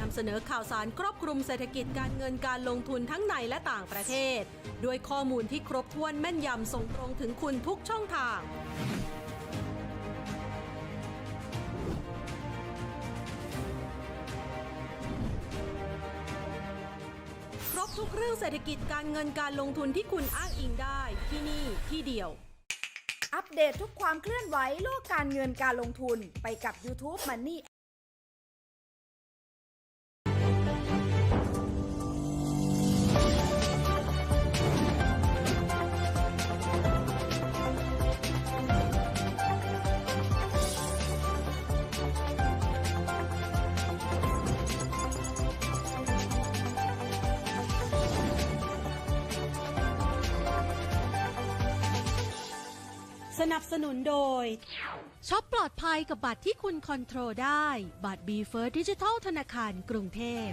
นำเสนอข่าวสารครอบคลุมเศรษฐกิจการเงินการลงทุนทั้งในและต่างประเทศ ด้วยข้อมูลที่ครบถ้วนแม่นยำส่งตรงถึงคุณทุกช่องทาง ครบทุกเรื่องเศรษฐกิจการเงินการลงทุนที่คุณอ้างอิงได้ที่นี่ที่เดียวอัปเดตทุกความเคลื่อนไหวโลกการเงินการลงทุนไปกับ YouTube Money นับสนุนโดยช็อปปลอดภัยกับบัตรที่คุณคอนโทรลได้ บัตร b ีเฟิร์ดิจิทัลธนาคารกรุงเทพ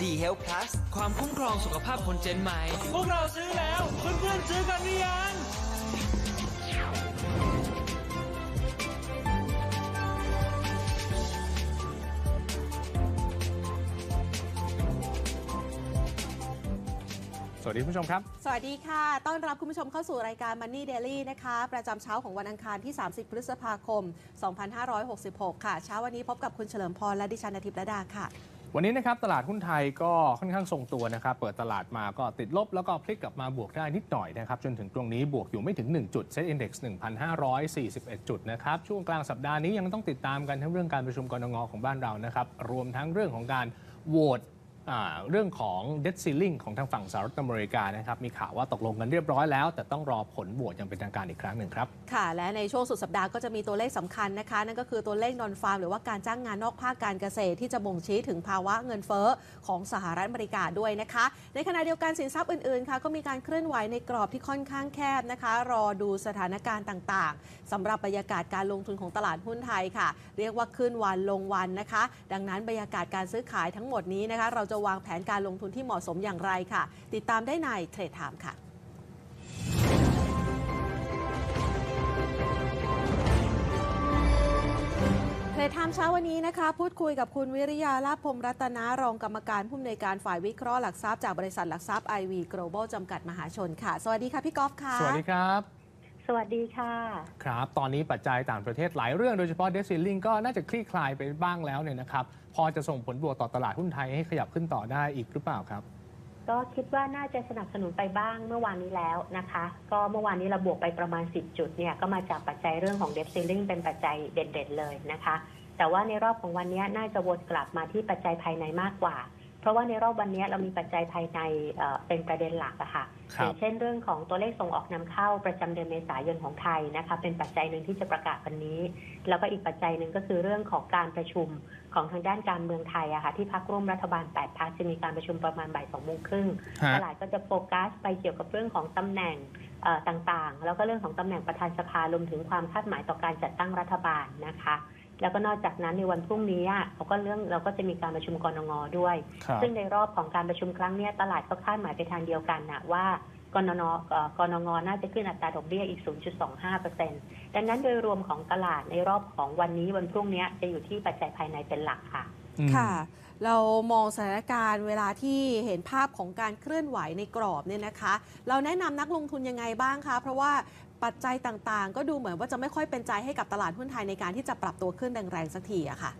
ดีเฮล plus ความคุ้มครองสุขภาพคนเจนใหม่ พวกเราซื้อแล้ว เพื่อนๆซื้อกันหรือยัง สวัสดีคุณผู้ชมครับ สวัสดีค่ะ ต้อนรับคุณผู้ชมเข้าสู่รายการ Money Daily นะคะ ประจำเช้าของวันอังคารที่ 30 พฤษภาคม 2566 ค่ะ เช้าวันนี้พบกับคุณเฉลิมพรและดิฉันอาทิตย์ระดาค่ะ วันนี้นะครับตลาดหุ้นไทยก็ค่อนข้างทรงตัวนะครับ เปิดตลาดมาก็ติดลบแล้วก็พลิกกลับมาบวกได้นิดหน่อยนะครับ จนถึงตรงนี้บวกอยู่ไม่ถึง 1 จุดเซ็ตอินดี x 1,541 จุดนะครับ ช่วงกลางสัปดาห์นี้ยังต้องติดตามกันทั้งเรื่องการประชุมกรงงของบ้านเรานะครับ รวมทั้งเรื่องของการโหวตอ่า เรื่องของ debt ceiling ของทางฝั่งสหรัฐอเมริกานะครับมีข่าวว่าตกลงกันเรียบร้อยแล้ว แต่ต้องรอผลโหวตอย่างเป็นทางการอีกครั้งหนึ่งครับ ค่ะ และในช่วงสุดสัปดาห์ก็จะมีตัวเลขสำคัญนะคะ นั่นก็คือตัวเลขนอนฟาร์มหรือว่าการจ้างงานนอกภาคการเกษตรที่จะบ่งชี้ถึงภาวะเงินเฟ้อของสหรัฐอเมริกาด้วยนะคะ ในขณะเดียวกันสินทรัพย์อื่นๆค่ะก็มีการเคลื่อนไหวในกรอบที่ค่อนข้างแคบนะคะ รอดูสถานการณ์ต่างๆสำหรับบรรยากาศการลงทุนของตลาดหุ้นไทยค่ะ เรียกว่าขึ้นวันลงวันนะคะ ดังนั้นบรรยากาศการซื้อขายทั้งหมดนี้นะคะเราจะวางแผนการลงทุนที่เหมาะสมอย่างไรค่ะ ติดตามได้ในเทรดไทม์ค่ะเทรดไทม์เช้าวันนี้นะคะ พูดคุยกับคุณวิริยาลาภพรหมรัตนารองกรรมการผู้อำนวยการฝ่ายวิเคราะห์หลักทรัพย์จากบริษัทหลักทรัพย์ IV Global จำกัดมหาชนค่ะ สวัสดีค่ะพี่กอล์ฟค่ะ สวัสดีครับ สวัสดีค่ะ ครับ ตอนนี้ปัจจัยต่างประเทศหลายเรื่องโดยเฉพาะเดซิลลิงก็น่าจะคลี่คลายไปบ้างแล้วเนี่ยนะครับ พอจะส่งผลบวกต่อตลาดหุ้นไทยให้ขยับขึ้นต่อได้อีกหรือเปล่าครับ ก็คิดว่าน่าจะสนับสนุนไปบ้างเมื่อวานนี้แล้วนะคะ ก็เมื่อวานนี้เราบวกไปประมาณ 10 จุดเนี่ยก็มาจากปัจจัยเรื่องของเดฟซิลลิงเป็นปัจจัยเด่นๆเลยนะคะ แต่ว่าในรอบของวันนี้น่าจะวนกลับมาที่ปัจจัยภายในมากกว่าเพราะว่าในรอบวันนี้เรามีปัจจัยภายในเอ่อเป็นประเด็นหลักอะค่ะครับอย่างเช่นเรื่องของตัวเลขส่งออกนำเข้าประจำเดือนเมษายนของไทยนะคะเป็นปัจจัยหนึ่งที่จะประกาศวันนี้ แล้วก็อีกปัจจัยหนึ่งก็คือเรื่องของการประชุม ของทางด้านการเมืองไทยอะค่ะที่พักร่วมรัฐบาล8พักจะมีการประชุมประมาณบ่ายสองโมงครึ่งฮะตลาดก็จะโฟกัสไปเกี่ยวกับเรื่องของตำแหน่งเอ่อต่างๆ แล้วก็เรื่องของตำแหน่งประธานสภารวมถึงความคาดหมายต่อการจัดตั้งรัฐบาลนะคะแล้วก็นอกจากนั้นในวันพรุ่งนี้อะเราก็เรื่องเราก็จะมีการประชุมกรงงด้วยครับซึ่งในรอบของการประชุมครั้งเนี้ยตลาดก็คาดหมายไปทางเดียวกันนะว่า กนนเอ่อกนงน่าจะขึ้นอัตราดอกเบี้ยอีก 0.25%ดังนั้นโดยรวมของตลาดในรอบของวันนี้วันพรุ่งนี้จะอยู่ที่ปัจจัยภายในเป็นหลักค่ะอืมค่ะ เรามองสถานการณ์เวลาที่เห็นภาพของการเคลื่อนไหวในกรอบเนี่ยนะคะ เราแนะนำนักลงทุนยังไงบ้างคะ เพราะว่าปัจจัยต่างๆ ก็ดูเหมือนว่าจะไม่ค่อยเป็นใจให้กับตลาดหุ้นไทยในการที่จะปรับตัวขึ้นแรงๆสักทีอะค่ะ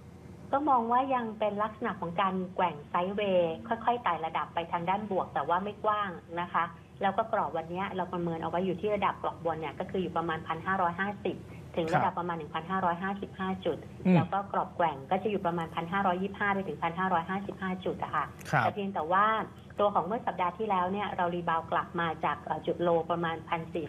ก็มองว่ายังเป็นลักษณะของการแกว่งไซด์เวย์ค่อยๆไต่ระดับไปทางด้านบวกแต่ว่าไม่กว้างนะคะ แล้วก็กรอบวันนี้เราประเมินเอาไว้อยู่ที่ระดับกรอบบนเนี่ยก็คืออยู่ประมาณ 1,550 ถึงระดับประมาณ 1,555 จุด อืมแล้วก็กรอบแกว่งก็จะอยู่ประมาณ 1,525 ไปถึง 1,555 จุดอะค่ะครับ แต่เพียงแต่ว่าตัวของเมื่อสัปดาห์ที่แล้วเนี่ยเรารีบาวด์กลับมาจากเอ่อจุดโลประมาณ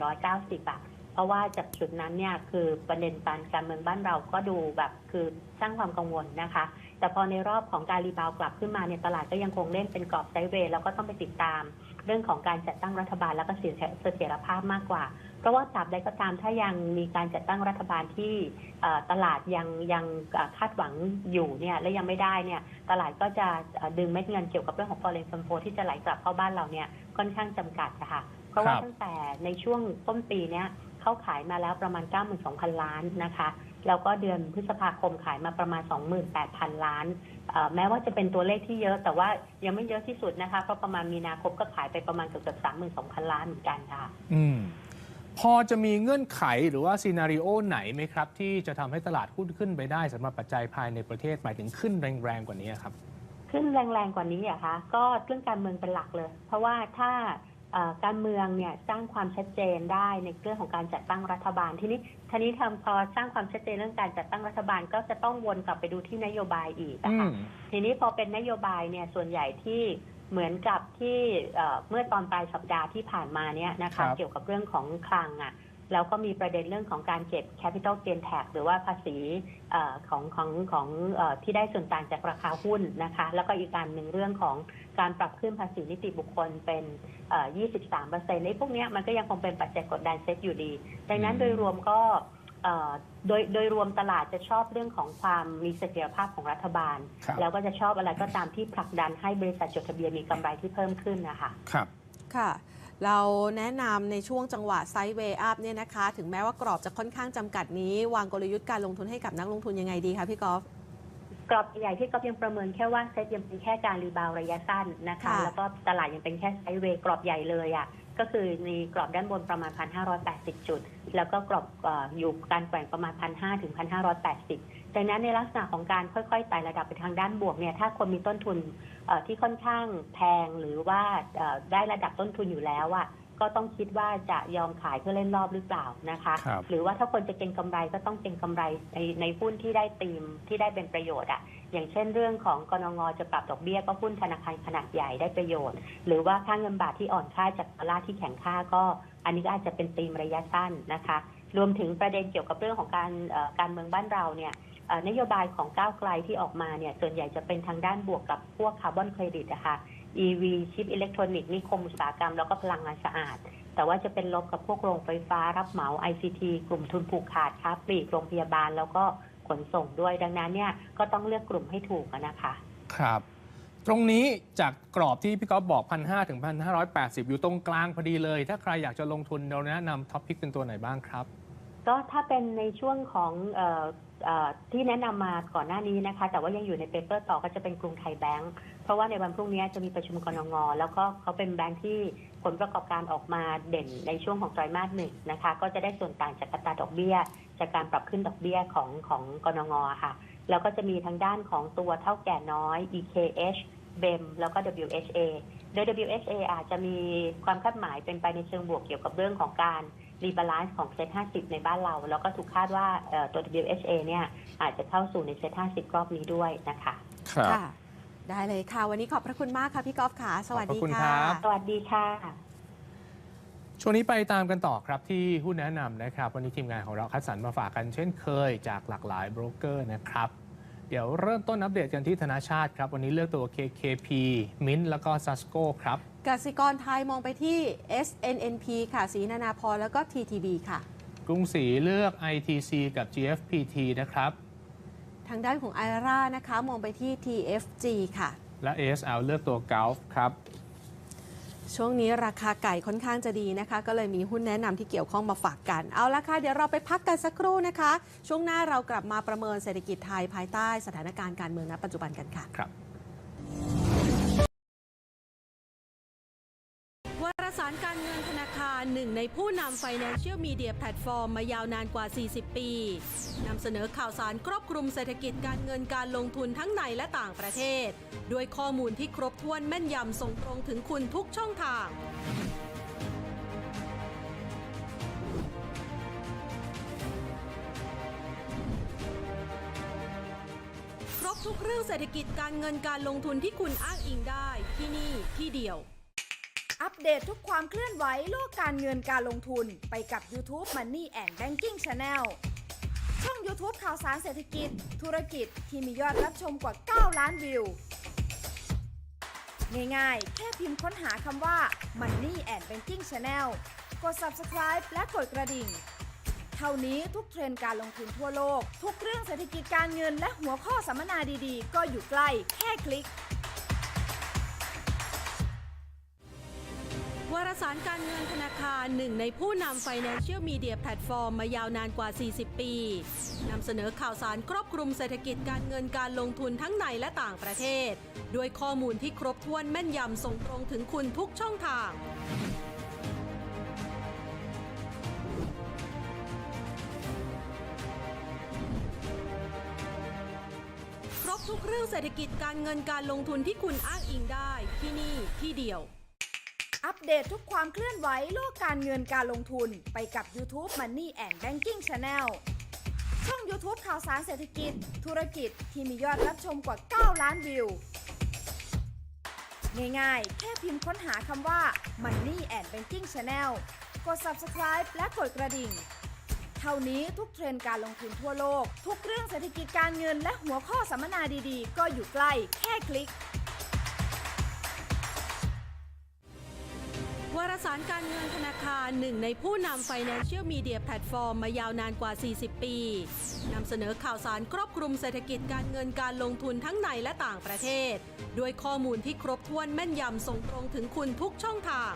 1,490อะเพราะว่าจากจุดนั้นเนี่ยคือประเด็นการการเมืองบ้านเราก็ดูแบบคือสร้างความกังวลนะคะ แต่พอในรอบของการรีบาวด์กลับขึ้นมาเนี่ยตลาดก็ยังคงเล่นเป็นกรอบไซด์เวย์แล้วก็ต้องไปติดตาม เรื่องของการจัดตั้งรัฐบาลแล้วก็เสถียรเสถียรภาพมากกว่า เพราะว่าตราบใดก็ตามถ้ายังมีการจัดตั้งรัฐบาลที่เอ่อตลาดยังยังเอ่อคาดหวังอยู่เนี่ยและยังไม่ได้เนี่ยตลาดก็จะเอ่อดึงเม็ดเงินเกี่ยวกับเรื่องของ foreign fund flow ที่จะไหลกลับเข้าบ้านเราเนี่ยค่อนข้างจำกัดนะคะเพราะว่าครับตั้งแต่ในช่วงต้นปีเนี้ยเข้าขายมาแล้วประมาณ 92,000 ล้านนะคะ แล้วก็เดือนพฤษภาคมขายมาประมาณ 28,000 ล้านเอ่อแม้ว่าจะเป็นตัวเลขที่เยอะ แต่ว่ายังไม่เยอะที่สุดนะคะ เพราะประมาณมีนาคมก็ขายไปประมาณเกือบๆ32,000ล้านเหมือนกันค่ะ อืม พอจะมีเงื่อนไขหรือว่าซีนารีโอไหนไหมครับ ที่จะทำให้ตลาดหุ้นขึ้นไปได้สำหรับปัจจัยภายในประเทศหมายถึงขึ้นแรงๆกว่านี้ครับ ขึ้นแรงๆกว่านี้เหรอะคะก็เรื่องการเมืองเป็นหลักเลย เพราะว่าถ้าเอ่อ การเมืองเนี่ยสร้างความชัดเจนได้ในเรื่องของการจัดตั้งรัฐบาล ทีนี้ทีนี้ทำพอสร้างความชัดเจนเรื่องการจัดตั้งรัฐบาลก็จะต้องวนกลับไปดูที่นโยบายอีกอืนะคะมทีนี้พอเป็นนโยบายเนี่ยส่วนใหญ่ที่เหมือนกับที่เอ่อเมื่อตอนปลายสัปดาห์ที่ผ่านมาเนี่ยนะครัคะบเกี่ยวกับเรื่องของคลังอะ แล้วก็มีประเด็นเรื่องของการเก็บ capital gain tax หรือว่าภาษีเออของของของเออที่ได้ส่วนต่างจากราคาหุ้นนะคะ แล้วก็อีกการหนึ่งเรื่องของการปรับขึ้นภาษีนิติบุคคลเป็นเอ่อ23เปอร์เซ็นต์ในพวกเนี้ยมันก็ยังคงเป็นปัจจัยกดดันเซ็ตอยู่ดี ดังนั้นอืมโดยรวมก็เอ่อโดยโดยรวมตลาดจะชอบเรื่องของความมีเสถียรภาพของรัฐบาลครับแล้วก็จะชอบอะไรก็ตามที่ผลักดันให้บริษัทจดทะเบียนมีกำไรที่เพิ่มขึ้นนะคะ ครับ ค่ะ เราแนะนำในช่วงจังหวะไซด์เวย์อัพเนี่ยนะคะ ถึงแม้ว่ากรอบจะค่อนข้างจำกัดนี้ วางกลยุทธ์การลงทุนให้กับนักลงทุนยังไงดีคะพี่กอล์ฟกรอบใหญ่ที่ก็ยังประเมินแค่ว่าเซ็ตยังเป็นแค่การรีบาวด์ระยะสั้นนะคะค่ะแล้วก็ตลาดยังเป็นแค่ไซด์เวย์กรอบใหญ่เลยอะ่ะก็คือมีกรอบด้านบนประมาณ 1,580 จุด แล้วก็กรอบเอออยู่การแกว่งประมาณ 1,500ถึง1,580 ดังนั้นในลักษณะของการค่อยๆไต่ระดับไปทางด้านบวกเนี่ยถ้าคนมีต้นทุนเอ่อที่ค่อนข้างแพงหรือว่าเอ่อได้ระดับต้นทุนอยู่แล้วอะก็ต้องคิดว่าจะยอมขายเพื่อเล่นรอบหรือเปล่านะคะครับหรือว่าถ้าคนจะเก็งกำไรก็ต้องเก็งกำไรในในหุ้นที่ได้ตีมที่ได้เป็นประโยชน์อะ อย่างเช่นเรื่องของกรงงจะปรับดอกเบี้ยก็หุ้นธนาคารขนาดใหญ่ได้ประโยชน์ หรือว่าค่าเงินบาทที่อ่อนค่าจากดอลลาร์ที่แข็งค่าก็ อันนี้ก็อาจจะเป็นตีมระยะสั้นนะคะ รวมถึงประเด็นเกี่ยวกับเรื่องของการเอ่อการเมืองบ้านเราเนี่ยเอ่อ นโยบายของก้าวไกลที่ออกมาเนี่ยส่วนใหญ่จะเป็นทางด้านบวกกับพวกคาร์บอนเครดิตนะคะ EV ชิปอิเล็กทรอนิกส์นิคมอุตสาหกรรมแล้วก็พลังงานสะอาด แต่ว่าจะเป็นลบกับพวกโรงไฟฟ้ารับเหมา ICT กลุ่มทุนผูกขาดค้าปลีกโรงพยาบาลแล้วก็ขนส่งด้วยดังนั้นเนี่ยก็ต้องเลือกกลุ่มให้ถูกนะคะครับ ตรงนี้จากกรอบที่พี่ก๊อฟบอก 1,500ถึง1,580 อยู่ตรงกลางพอดีเลย ถ้าใครอยากจะลงทุนเราแนะนำท็อปพิกเป็นตัวไหนบ้างครับ ก็ถ้าเป็นในช่วงของออที่แนะนำมาก่อนหน้านี้นะคะ แต่ว่ายังอยู่ในเปเปอร์ต่อก็จะเป็นกรุงไทยแบงก์เพราะว่าในวันพรุ่งนี้จะมีประชุมกรงงแล้วก็เขาเป็นแบงก์ที่ผลประกอบการออกมาเด่นในช่วงของไตรมาสหนึ่งนะคะ ก็จะได้ส่วนต่างจากอัตราดอกเบี้ย จากการปรับขึ้นดอกเบี้ยของของกรงงค่ะ แล้วก็จะมีทางด้านของตัวเท่าแก่น้อย EKH BEM แล้วก็ WHA โดย WHA อาจจะมีความคาดหมายเป็นไปในเชิงบวกเกี่ยวกับเรื่องของการ รีบาลานซ์ของเซ็ต50 ในบ้านเรา แล้วก็ถูกคาดว่าเอ่อตัว WHA เนี่ยอาจจะเข้าสู่ในเซ็ต50 รอบนี้ด้วยนะคะครับค่ะ ได้เลยค่ะ วันนี้ขอบพระคุณมากค่ะพี่กอล์ฟค่ะ สวัสดีขอบพระคุณค่ะครับสวัสดีค่ะ ช่วงนี้ไปตามกันต่อครับที่หุ้นแนะนำนะครับ วันนี้ทีมงานของเราคัดสรรมาฝากกันเช่นเคยจากหลากหลายโบรกเกอร์นะครับ เดี๋ยวเริ่มต้นอัปเดตกันที่ธนาชาติครับ วันนี้เลือกตัว KKP Mint แล้วก็ Sasco ครับ กสิกรไทยมองไปที่ SNNP ค่ะสีนานาพรแล้วก็ TTB ค่ะ กรุงศรีเลือก ITC กับ GFPT นะครับ ทางด้านของไอร่านะคะมองไปที่ TFG ค่ะ และ ASL เลือกตัว Gulf ครับ ช่วงนี้ราคาไก่ค่อนข้างจะดีนะคะ ก็เลยมีหุ้นแนะนำที่เกี่ยวข้องมาฝากกัน เอาละค่ะ เดี๋ยวเราไปพักกันสักครู่นะคะ ช่วงหน้าเรากลับมาประเมินเศรษฐกิจไทยภายใต้สถานการณ์การเมืองณปัจจุบันกันค่ะ ครับ สารการเงินธนาคารหนึ่งในผู้นำ Financial Media Platform มายาวนานกว่า 40 ปีนำเสนอข่าวสารครอบคลุมเศรษฐกิจการเงินการลงทุนทั้งในและต่างประเทศ ด้วยข้อมูลที่ครบถ้วนแม่นยำส่งตรงถึงคุณทุกช่องทางครบทุกเรื่องเศรษฐกิจการเงินการลงทุนที่คุณอ้างอิงได้ที่นี่ที่เดียว อัปเดตทุกความเคลื่อนไหวโลกการเงินการลงทุนไปกับ YouTube Money and Banking Channel ช่อง YouTube ข่าวสารเศรษฐกิจ ธุรกิจที่มียอดรับชมกว่า 9 ล้านวิว ง่ายๆ แค่พิมพ์ค้นหาคำว่า Money and Banking Channel กด Subscribe และกดกระดิ่ง เท่านี้ทุกเทรนด์การลงทุนทั่วโลก ทุกเรื่องเศรษฐกิจการเงินและหัวข้อสัมมนาดีๆ ก็อยู่ใกล้แค่คลิก วารสารการเงินธนาคารหนึ่งในผู้นำ Financial Media Platform มายาวนานกว่า 40 ปีนำเสนอข่าวสารครอบคลุมเศรษฐกิจการเงินการลงทุนทั้งในและต่างประเทศ ด้วยข้อมูลที่ครบถ้วนแม่นยำส่งตรงถึงคุณทุกช่องทางครบทุกเรื่องเศรษฐกิจการเงินการลงทุนที่คุณอ้างอิงได้ที่นี่ที่เดียว อัปเดตทุกความเคลื่อนไหวโลกการเงินการลงทุนไปกับ YouTube Money and Banking Channel ช่อง YouTube ข่าวสารเศรษฐกิจ ธุรกิจที่มียอดรับชมกว่า 9 ล้านวิว ง่ายๆ แค่พิมพ์ค้นหาคำว่า Money and Banking Channel กด Subscribe และกดกระดิ่ง เท่านี้ทุกเทรนด์การลงทุนทั่วโลก ทุกเรื่องเศรษฐกิจการเงินและหัวข้อสัมมนาดีๆ ก็อยู่ใกล้แค่คลิก วารสารการเงินธนาคารหนึ่งในผู้นำ Financial Media Platform มายาวนานกว่า 40 ปี นำเสนอข่าวสารครอบคลุมเศรษฐกิจการเงินการลงทุนทั้งในและต่างประเทศ ด้วยข้อมูลที่ครบถ้วนแม่นยำส่งตรงถึงคุณทุกช่องทาง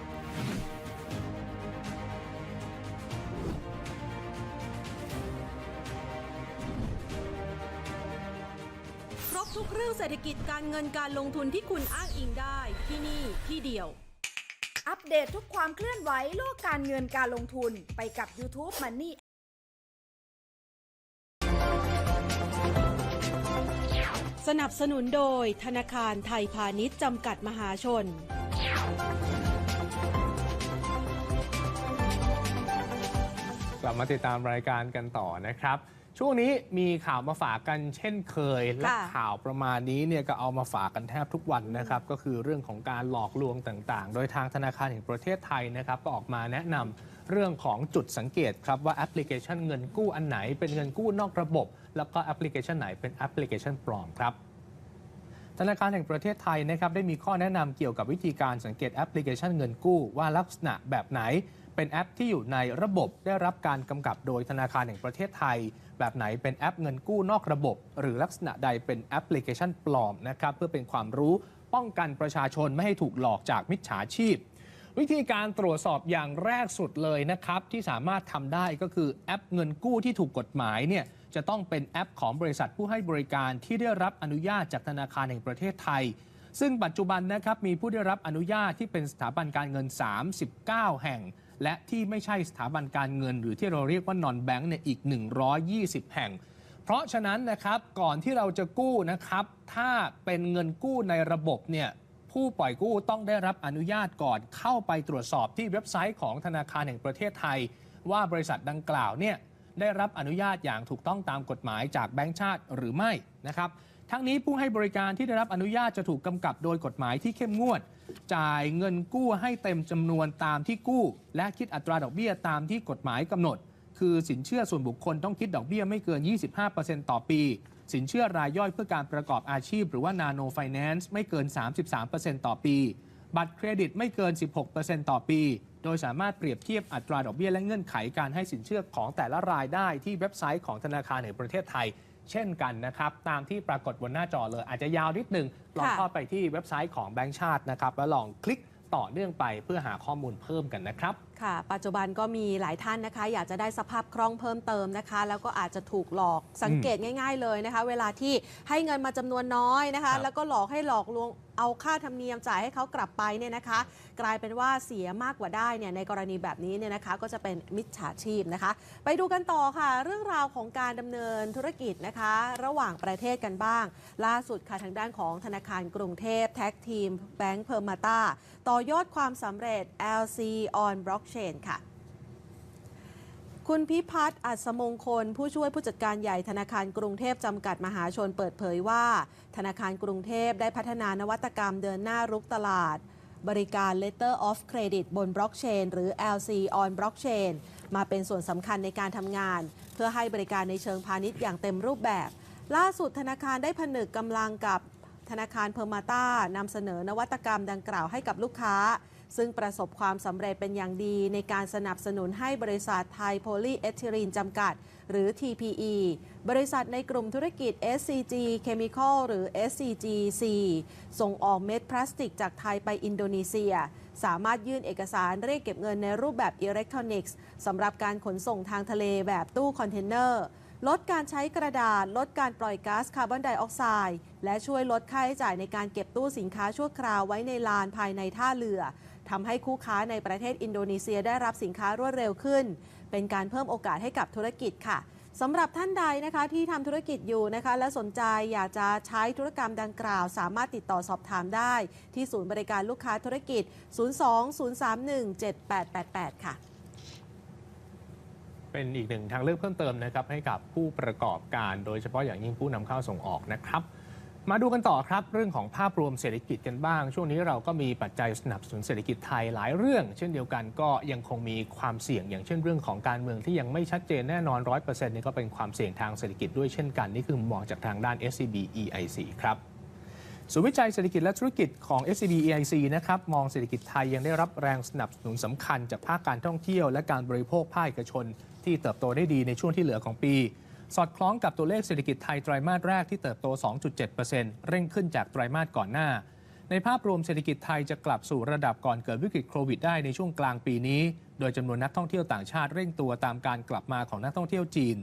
ครบทุกเรื่องเศรษฐกิจการเงินการลงทุนที่คุณอ้างอิงได้ที่นี่ที่เดียว อัปเดตทุกความเคลื่อนไหวโลกการเงินการลงทุนไปกับ YouTube Money สนับสนุนโดยธนาคารไทยพาณิชย์จำกัดมหาชน กลับมาติดตามรายการกันต่อนะครับ ช่วงนี้มีข่าวมาฝากกันเช่นเคย และค่ะข่าวประมาณนี้เนี่ยก็เอามาฝากกันแทบทุกวันนะครับ ก็คือเรื่องของการหลอกลวงต่างๆ โดยทางธนาคารแห่งประเทศไทยนะครับก็ออกมาแนะนำเรื่องของจุดสังเกตครับว่าแอปพลิเคชันเงินกู้อันไหนเป็นเงินกู้นอกระบบ แล้วก็แอปพลิเคชันไหนเป็นแอปพลิเคชันปลอมครับธนาคารแห่งประเทศไทยนะครับได้มีข้อแนะนำเกี่ยวกับวิธีการสังเกตแอปพลิเคชันเงินกู้ว่าลักษณะแบบไหน เป็นแอปที่อยู่ในระบบได้รับการกำกับโดยธนาคารแห่งประเทศไทย แบบไหนเป็นแอปเงินกู้นอกระบบ หรือลักษณะใดเป็นแอปพลิเคชันปลอมนะครับเพื่อเป็นความรู้ป้องกันประชาชนไม่ให้ถูกหลอกจากมิจฉาชีพ วิธีการตรวจสอบอย่างแรกสุดเลยนะครับ ที่สามารถทำได้ก็คือแอปเงินกู้ที่ถูกกฎหมายเนี่ยจะต้องเป็นแอปของบริษัทผู้ให้บริการที่ได้รับอนุญาตจากธนาคารแห่งประเทศไทย ซึ่งปัจจุบันนะครับมีผู้ได้รับอนุญาตที่เป็นสถาบันการเงิน 39 แห่ง และที่ไม่ใช่สถาบันการเงิน หรือที่เราเรียกว่านอนแบงก์เนี่ยอีก 120 แห่ง เพราะฉะนั้นนะครับก่อนที่เราจะกู้นะครับ ถ้าเป็นเงินกู้ในระบบเนี่ยผู้ปล่อยกู้ต้องได้รับอนุญาตก่อนเข้าไปตรวจสอบที่เว็บไซต์ของธนาคารแห่งประเทศไทย ว่าบริษัทดังกล่าวเนี่ยได้รับอนุญาตอย่างถูกต้องตามกฎหมายจากแบงก์ชาติหรือไม่นะครับ ทั้งนี้ผู้ให้บริการที่ได้รับอนุญาตจะถูกกำกับโดยกฎหมายที่เข้มงวด จ่ายเงินกู้ให้เต็มจำนวนตามที่กู้ และคิดอัตราดอกเบี้ยตามที่กฎหมายกำหนด คือสินเชื่อส่วนบุคคลต้องคิดดอกเบี้ยไม่เกิน 25%ต่อปี สินเชื่อรายย่อยเพื่อการประกอบอาชีพ หรือว่า Nano Finance ไม่เกิน 33%ต่อปี บัตรเครดิตไม่เกิน 16%ต่อปี โดยสามารถเปรียบเทียบอัตราดอกเบี้ยและเงื่อนไขการให้สินเชื่อของแต่ละรายได้ที่เว็บไซต์ของธนาคารแห่งประเทศไทย เช่นกันนะครับ ตามที่ปรากฏบนหน้าจอเลย อาจจะยาวนิดนึง ลองค่ะเข้าไปที่เว็บไซต์ของแบงก์ชาตินะครับ แล้วลองคลิกต่อเนื่องไปเพื่อหาข้อมูลเพิ่มกันนะครับ ค่ะ ปัจจุบันก็มีหลายท่านนะคะ อยากจะได้สภาพคล่องเพิ่มเติมนะคะ แล้วก็อาจจะถูกหลอกสังเกตง่าย ๆ เลยนะคะ เวลาที่ให้เงินมาจำนวนน้อยนะคะครับแล้วก็หลอกให้หลอกลวงเอาค่าธรรมเนียมจ่ายให้เขากลับไปเนี่ยนะคะ กลายเป็นว่าเสียมากกว่าได้เนี่ยในกรณีแบบนี้เนี่ยนะคะ ก็จะเป็นมิจฉาชีพนะคะ ไปดูกันต่อค่ะ เรื่องราวของการดำเนินธุรกิจนะคะ ระหว่างประเทศกันบ้าง ล่าสุดค่ะทางด้านของธนาคารกรุงเทพแท็กทีมแบงก์เพอร์มาตาต่อยอดความสำเร็จ LC on ค่ะ คุณพิพัฒน์อัศมงคล ผู้ช่วยผู้จัดการใหญ่ธนาคารกรุงเทพจำกัดมหาชนเปิดเผยว่า ธนาคารกรุงเทพได้พัฒนานวัตกรรมเดินหน้ารุกตลาด บริการ Letter of Credit บนบล็อกเชนหรือ LC on Blockchain มาเป็นส่วนสำคัญในการทำงาน เพื่อให้บริการในเชิงพาณิชย์อย่างเต็มรูปแบบ ล่าสุดธนาคารได้ผนึกกำลังกับธนาคารเพอร์มาต้านำเสนอนวัตกรรมดังกล่าวให้กับลูกค้า ซึ่งประสบความสำเร็จเป็นอย่างดีในการสนับสนุนให้บริษัทไทยโพลีเอทิลีนจำกัด หรือ TPE บริษัทในกลุ่มธุรกิจ SCG Chemical หรือ SCGC ส่งออกเม็ดพลาสติกจากไทยไปอินโดนีเซีย สามารถยื่นเอกสารเรียกเก็บเงินในรูปแบบอิเล็กทรอนิกส์สำหรับการขนส่งทางทะเลแบบตู้คอนเทนเนอร์ลดการใช้กระดาษ ลดการปล่อยก๊าซคาร์บอนไดออกไซด์ และช่วยลดค่าใช้จ่ายในการเก็บตู้สินค้าชั่วคราวไว้ในลานภายในท่าเรือ ทำให้คู่ค้าในประเทศอินโดนีเซียได้รับสินค้ารวดเร็วขึ้น เป็นการเพิ่มโอกาสให้กับธุรกิจค่ะสำหรับท่านใดนะคะที่ทำธุรกิจอยู่นะคะ และสนใจอยากจะใช้ธุรกรรมดังกล่าว สามารถติดต่อสอบถามได้ ที่ศูนย์บริการลูกค้าธุรกิจ 02-031-7888 ค่ะ เป็นอีกหนึ่งทางเลือกเพิ่มเติมนะครับให้กับผู้ประกอบการ โดยเฉพาะอย่างยิ่งผู้นำเข้าส่งออกนะครับ มาดูกันต่อครับ เรื่องของภาพรวมเศรษฐกิจกันบ้าง ช่วงนี้เราก็มีปัจจัยสนับสนุนเศรษฐกิจไทยหลายเรื่อง เช่นเดียวกันก็ยังคงมีความเสี่ยง อย่างเช่นเรื่องของการเมืองที่ยังไม่ชัดเจนแน่นอน100%นี่ก็เป็นความเสี่ยงทางเศรษฐกิจด้วยเช่นกัน นี่คือมุมมองจากทางด้าน SCB EIC ครับศูนย์วิจัยเศรษฐกิจและธุรกิจของ SCB EIC นะครับมองเศรษฐกิจไทยยังได้รับแรงสนับสนุนสำคัญจากภาคการท่องเที่ยว และการบริโภคภาคเอกชน ที่เติบโตได้ดีในช่วงที่เหลือของปี สอดคล้องกับตัวเลขเศรษฐกิจไทยไตรมาสแรกที่เติบโต 2.7%เร่งขึ้นจากไตรมาสก่อนหน้า ในภาพรวมเศรษฐกิจไทยจะกลับสู่ระดับก่อนเกิดวิกฤตโควิดได้ในช่วงกลางปีนี้ โดยจำนวนนักท่องเที่ยวต่างชาติเร่งตัวตามการกลับมาของนักท่องเที่ยวจีน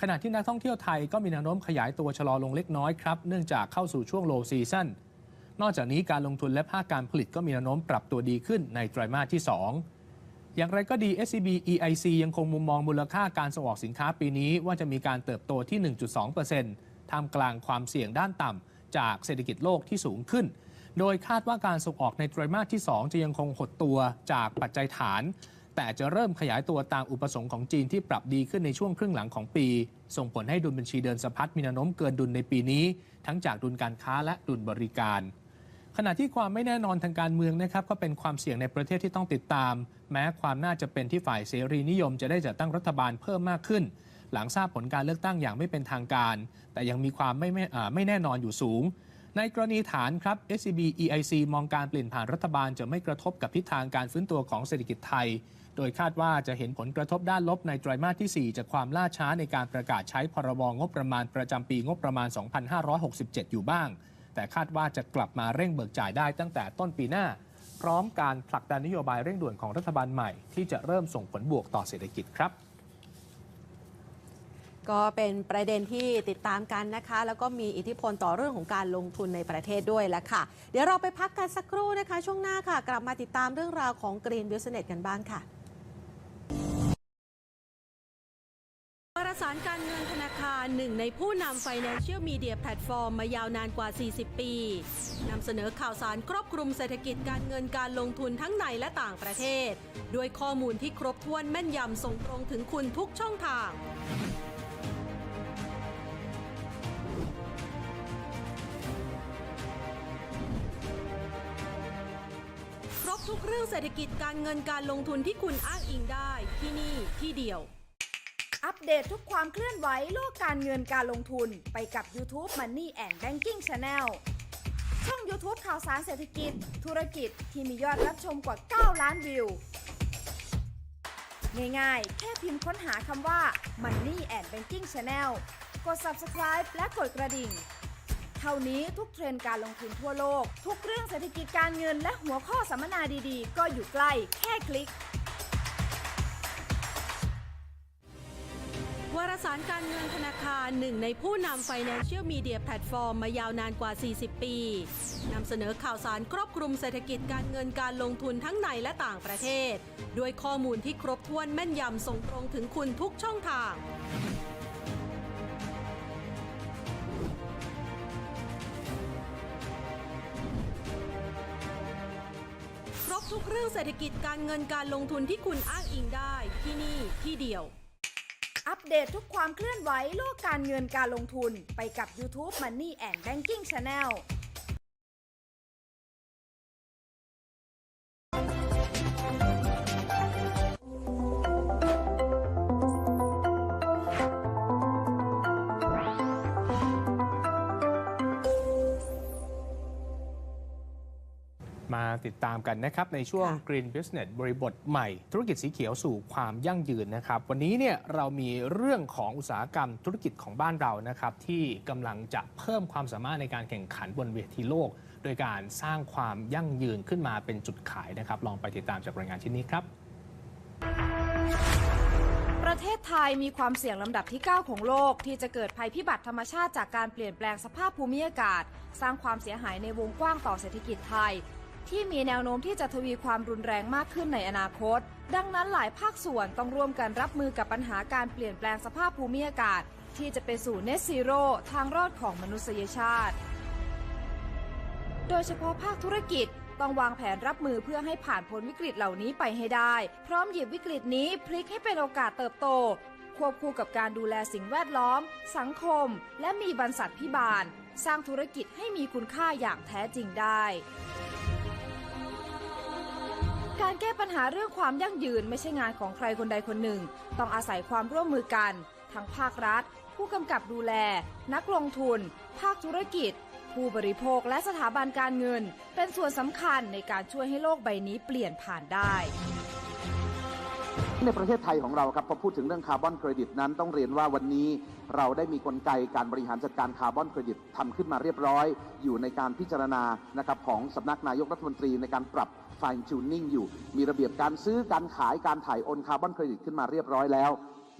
ขณะที่นักท่องเที่ยวไทยก็มีแนวโน้มขยายตัวชะลอลงเล็กน้อยครับ เนื่องจากเข้าสู่ช่วง low season นอกจากนี้การลงทุนและภาคการผลิตก็มีแนวโน้มปรับตัวดีขึ้นในไตรมาสที่ 2 อย่างไรก็ดี SCB EIC ยังคงมุมมองมูลค่าการส่งออกสินค้าปีนี้ว่าจะมีการเติบโตที่ 1.2%ท่ามกลางความเสี่ยงด้านต่ำจากเศรษฐกิจโลกที่สูงขึ้น โดยคาดว่าการส่งออกในไตรมาสที่ 2 จะยังคงหดตัวจากปัจจัยฐาน แต่จะเริ่มขยายตัวตามอุปสงค์ของจีนที่ปรับดีขึ้นในช่วงครึ่งหลังของปี ส่งผลให้ดุลบัญชีเดินสะพัดมีแนวโน้มเกินดุลในปีนี้ ทั้งจากดุลการค้าและดุลบริการ ขณะที่ความไม่แน่นอนทางการเมืองนะครับก็เป็นความเสี่ยงในประเทศที่ต้องติดตาม แม้ความน่าจะเป็นที่ฝ่ายเสรีนิยมจะได้จัดตั้งรัฐบาลเพิ่มมากขึ้น หลังทราบผลการเลือกตั้งอย่างไม่เป็นทางการ แต่ยังมีความไม่ไม่ไม่แน่นอนอยู่สูง ในกรณีฐานครับ SCB EIC มองการเปลี่ยนผ่านรัฐบาลจะไม่กระทบกับทิศทางการฟื้นตัวของเศรษฐกิจไทย โดยคาดว่าจะเห็นผลกระทบด้านลบในไตรมาสที่ 4 จากความล่าช้าในการประกาศใช้พรบงบประมาณประจำปีงบประมาณ 2567 อยู่บ้าง แต่คาดว่าจะกลับมาเร่งเบิกจ่ายได้ตั้งแต่ต้นปีหน้า พร้อมการผลักดันนโยบายเร่งด่วนของรัฐบาลใหม่ที่จะเริ่มส่งผลบวกต่อเศรษฐกิจครับก็เป็นประเด็นที่ติดตามกันนะคะ แล้วก็มีอิทธิพลต่อเรื่องของการลงทุนในประเทศด้วยแหละค่ะ เดี๋ยวเราไปพักกันสักครู่นะคะ ช่วงหน้าค่ะ กลับมาติดตามเรื่องราวของ Green Business กันบ้างค่ะ นธนาคารหนึ่งในผู้นำ Financial Media Platform มายาวนานกว่า 40 ปี นำเสนอข่าวสารครอบคลุมเศรษฐกิจการเงินการลงทุนทั้งในและต่างประเทศ ด้วยข้อมูลที่ครบถ้วนแม่นยำส่งตรงถึงคุณทุกช่องทางครบทุกเรื่องเศรษฐกิจการเงินการลงทุนที่คุณอ้างอิงได้ ที่นี่ที่เดียว อัปเดตทุกความเคลื่อนไหวโลกการเงินการลงทุนไปกับ YouTube Money and Banking Channel ช่อง YouTube ข่าวสารเศรษฐกิจ ธุรกิจที่มียอดรับชมกว่า 9 ล้านวิว ง่ายๆ แค่พิมพ์ค้นหาคำว่า Money and Banking Channel กด Subscribe และกดกระดิ่ง เท่านี้ทุกเทรนด์การลงทุนทั่วโลก ทุกเรื่องเศรษฐกิจการเงินและหัวข้อสัมมนาดีๆ ก็อยู่ใกล้แค่คลิก วารสารการเงินธนาคารหนึ่งในผู้นำ Financial Media Platform มายาวนานกว่า 40 ปีนำเสนอข่าวสารครอบคลุมเศรษฐกิจการเงินการลงทุนทั้งในและต่างประเทศ ด้วยข้อมูลที่ครบถ้วนแม่นยำส่งตรงถึงคุณทุกช่องทาง ครบทุกเรื่องเศรษฐกิจการเงินการลงทุนที่คุณอ้างอิงได้ที่นี่ที่เดียว อัปเดตทุกความเคลื่อนไหวโลกการเงินการลงทุนไปกับ YouTube Money and Banking Channel ติดตามกันนะครับ ในช่วงค่ะ Green Business บริบทใหม่ ธุรกิจสีเขียวสู่ความยั่งยืนนะครับ วันนี้เนี่ยเรามีเรื่องของอุตสาหกรรมธุรกิจของบ้านเรานะครับ ที่กำลังจะเพิ่มความสามารถในการแข่งขันบนเวทีโลก โดยการสร้างความยั่งยืนขึ้นมาเป็นจุดขายนะครับ ลองไปติดตามจากรายงานชิ้นนี้ครับประเทเทศไทยมีความเสี่ยงลำดับที่ 9 ของโลก ที่จะเกิดภัยพิบัติธรรมชาติจากการเปลี่ยนแปลงสภาพภูมิอากาศ สร้างความเสียหายในวงกว้างต่อเศรษฐกิจไทย ที่มีแนวโน้มที่จะทวีความรุนแรงมากขึ้นในอนาคต ดังนั้นหลายภาคส่วนต้องร่วมกันรับมือกับปัญหาการเปลี่ยนแปลงสภาพภูมิอากาศ ที่จะไปสู่เนซีโร่ทางรอดของมนุษยชาติ โดยเฉพาะภาคธุรกิจต้องวางแผนรับมือเพื่อให้ผ่านพ้นวิกฤตเหล่านี้ไปให้ได้ พร้อมหยิบวิกฤตนี้พลิกให้เป็นโอกาสเติบโต ควบคู่กับการดูแลสิ่งแวดล้อม สังคม และมีบรรษัทพิบาล สร้างธุรกิจให้มีคุณค่าอย่างแท้จริงได้ การแก้ปัญหาเรื่องความยั่งยืนไม่ใช่งานของใครคนใดคนหนึ่ง ต้องอาศัยความร่วมมือกัน ทั้งภาครัฐ ผู้กำกับดูแล นักลงทุน ภาคธุรกิจ ผู้บริโภคและสถาบันการเงิน เป็นส่วนสำคัญในการช่วยให้โลกใบนี้เปลี่ยนผ่านได้ในประเทศไทยของเราครับพอพูดถึงเรื่องคาร์บอนเครดิตนั้นต้องเรียนว่าวันนี้เราได้มีกลไกการบริหารจัดการคาร์บอนเครดิตทำขึ้นมาเรียบร้อย อยู่ในการพิจารณานะครับของสำนักนายกรัฐมนตรีในการปรับ fine tuning อยู่ มีระเบียบการซื้อการขายการถ่ายโอนคาร์บอนเครดิตขึ้นมาเรียบร้อยแล้ว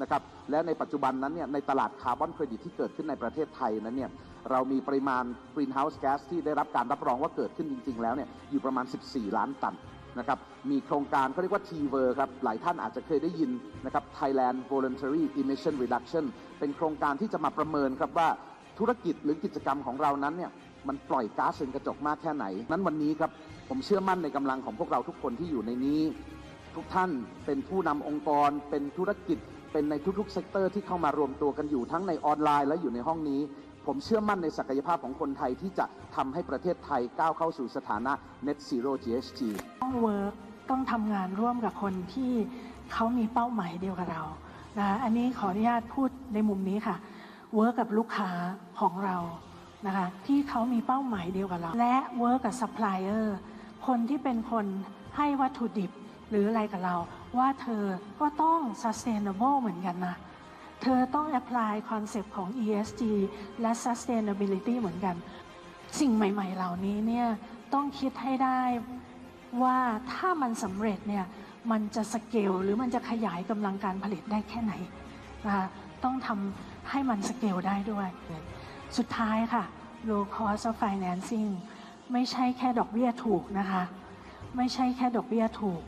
นะครับและในปัจจุบันนั้นเนี่ยในตลาดคาร์บอนเครดิตที่เกิดขึ้นในประเทศไทยนั้นเนี่ยเรามีปริมาณ greenhouse gas ที่ได้รับการรับรองว่าเกิดขึ้นจริง ๆ แล้วเนี่ยอยู่ประมาณ 14 ล้านตันนะครับมีโครงการเขาเรียกว่า TVER ครับหลายท่านอาจจะเคยได้ยินนะครับ Thailand Voluntary Emission Reduction เป็นโครงการที่จะมาประเมินครับว่าธุรกิจหรือกิจกรรมของเรานั้นเนี่ย มันปล่อยก๊าซเรือนกระจกมากแค่ไหน นั้นวันนี้ครับผมเชื่อมั่นในกำลังของพวกเราทุกคนที่อยู่ในนี้ ทุกท่านเป็นผู้นำองค์กร เป็นธุรกิจ เป็นในทุกๆเซกเตอร์ที่เข้ามารวมตัวกันอยู่ทั้งในออนไลน์และอยู่ในห้องนี้ ผมเชื่อมั่นในศักยภาพของคนไทยที่จะทำให้ประเทศไทยก้าวเข้าสู่สถานะ Net Zero GHG ต้องเวิร์กต้องทำงานร่วมกับคนที่เขามีเป้าหมายเดียวกับเรานะอันนี้ขออนุญาตพูดในมุมนี้ค่ะเวิร์กกับลูกค้าของเรา นะคะที่เขามีเป้าหมายเดียวกับเรา และเวิร์กกับซัพพลายเออร์คนที่เป็นคนให้วัตถุดิบหรืออะไรกับเรา ว่าเธอก็ต้อง sustainable เหมือนกันนะ เธอต้อง apply คอนเซปต์ของ ESG และ sustainability เหมือนกัน สิ่งใหม่ ๆ เหล่านี้เนี่ยต้องคิดให้ได้ว่าถ้ามันสำเร็จเนี่ยมันจะสเกลหรือมันจะขยายกำลังการผลิตได้แค่ไหนนะต้องทำให้มันสเกลได้ด้วย สุดท้ายค่ะ low cost of financing ไม่ใช่แค่ดอกเบี้ยถูกนะคะ ไม่ใช่แค่ดอกเบี้ยถูก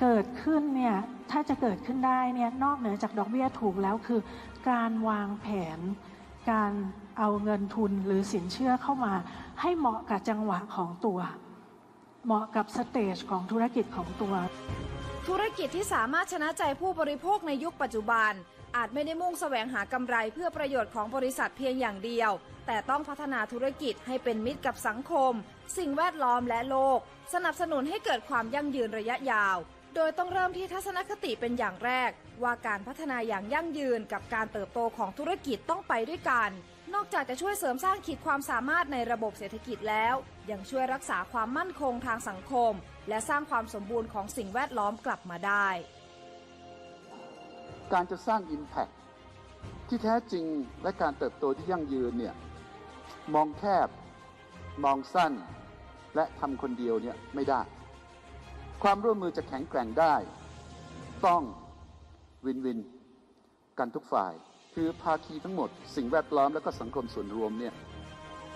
เกิดขึ้นเนี่ย ถ้าจะเกิดขึ้นได้เนี่ยนอกเหนือจากดอกเบี้ยถูกแล้วคือ การวางแผน การเอาเงินทุนหรือสินเชื่อเข้ามา ให้เหมาะกับจังหวะของตัว เหมาะกับสเตจของธุรกิจของตัว ธุรกิจที่สามารถชนะใจผู้บริโภคในยุคปัจจุบัน อาจไม่ได้มุ่งแสวงหากำไรเพื่อประโยชน์ของบริษัทเพียงอย่างเดียว แต่ต้องพัฒนาธุรกิจให้เป็นมิตรกับสังคม สิ่งแวดล้อมและโลก สนับสนุนให้เกิดความยั่งยืนระยะยาว โดยต้องเริ่มที่ทัศนคติเป็นอย่างแรก ว่าการพัฒนาอย่างยั่งยืนกับการเติบโตของธุรกิจต้องไปด้วยกัน นอกจากจะช่วยเสริมสร้างขีดความสามารถในระบบเศรษฐกิจแล้ว ยังช่วยรักษาความมั่นคงทางสังคม และสร้างความสมบูรณ์ของสิ่งแวดล้อมกลับมาได้ การจะสร้าง Impact ที่แท้จริงและการเติบโตที่ยั่งยืนเนี่ยมองแคบ มองสั้น และทำคนเดียวเนี่ยไม่ได้ ความร่วมมือจะแข็งแกร่งได้ ต้องวินวิน กันทุกฝ่าย คือภาคีทั้งหมด สิ่งแวดล้อมและก็สังคมส่วนรวมเนี่ย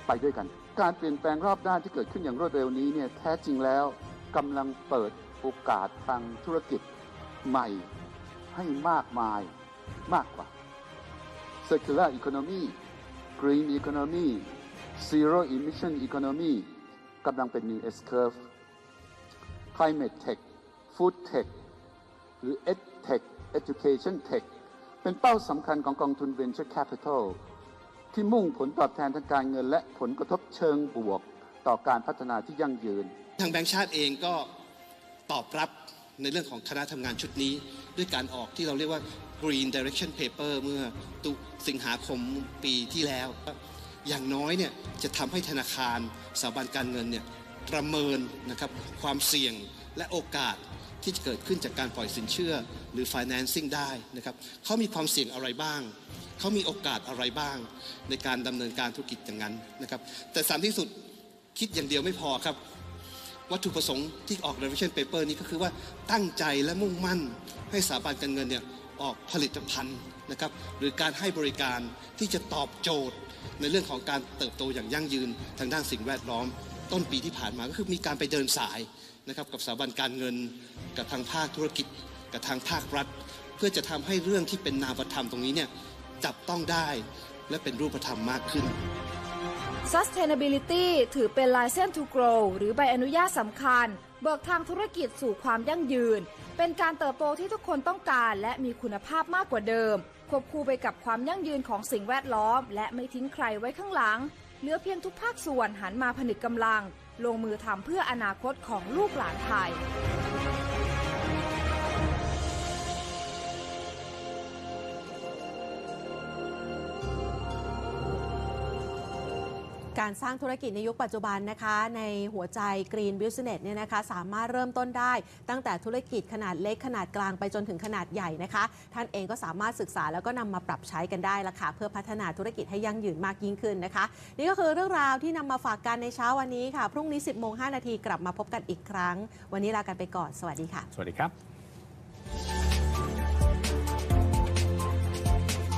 ไปด้วยกัน การเปลี่ยนแปลงรอบด้านที่เกิดขึ้นอย่างรวดเร็วนี้เนี่ยแท้จริงแล้วกำลังเปิดโอกาสทางธุรกิจใหม่ ให้มากมายมากกว่า circular economy green economy zero emission economy กำลังเป็น new S curve climate tech food tech หรือ ed tech education tech เป็นเป้าสำคัญของกองทุน venture capital ที่มุ่งผลตอบแทนทางการเงิน และผลกระทบเชิงบวกต่อการพัฒนาที่ยั่งยืน ทางแบงก์ชาติเองก็ตอบรับ ในเรื่องของคณะทำงานชุดนี้ ด้วยการออกที่เราเรียกว่า Green Direction Paper เมื่อตุสิงหาคมปีที่แล้ว อย่างน้อยเนี่ยจะทำให้ธนาคารสถาบันการเงินเนี่ยประเมินนะครับความเสี่ยงและโอกาสที่จะเกิดขึ้นจากการปล่อยสินเชื่อหรือ financing ได้นะครับเขามีความเสี่ยงอะไรบ้าง เขามีโอกาสอะไรบ้าง ในการดำเนินการธุรกิจอย่างนั้นนะครับแต่สำที่สุดคิดอย่างเดียวไม่พอครับ วัตถุประสงค์ที่ออก Direction Paper นี้ก็คือว่าตั้งใจและมุ่งมั่น ให้สถาบันการเงินเนี่ยออกผลิตภัณฑ์นะครับหรือการให้บริการที่จะตอบโจทย์ ในเรื่องของการเติบโตอย่างยั่งยืนทางด้านสิ่งแวดล้อม ต้นปีที่ผ่านมาก็คือมีการไปเดินสายนะครับกับสถาบันการเงิน กับทางภาคธุรกิจ กับทางภาครัฐ เพื่อจะทำให้เรื่องที่เป็นนามธรรมตรงนี้เนี่ยจับต้องได้และเป็นรูปธรรมมากขึ้น Sustainability ถือเป็น License to Grow หรือใบอนุญาตสำคัญ เบิกทางธุรกิจสู่ความยั่งยืน เป็นการเติบโตที่ทุกคนต้องการและมีคุณภาพมากกว่าเดิม ควบคู่ไปกับความยั่งยืนของสิ่งแวดล้อม และไม่ทิ้งใครไว้ข้างหลัง เหลือเพียงทุกภาคส่วนหันมาผนึกกำลัง ลงมือทำเพื่ออนาคตของลูกหลานไทย การสร้างธุรกิจในยุคปัจจุบันนะคะ ในหัวใจ Green Business เนี่ยนะคะสามารถเริ่มต้นได้ ตั้งแต่ธุรกิจขนาดเล็กขนาดกลางไปจนถึงขนาดใหญ่นะคะ ท่านเองก็สามารถศึกษาแล้วก็นำมาปรับใช้กันได้ละค่ะเพื่อพัฒนาธุรกิจให้ยั่งยืนมากยิ่งขึ้นนะคะ นี่ก็คือเรื่องราวที่นำมาฝากกันในเช้าวันนี้ค่ะ พรุ่งนี้ 10โมง5นาทีกลับมาพบกันอีกครั้ง วันนี้ลากันไปก่อนสวัสดีค่ะ สวัสดีครับ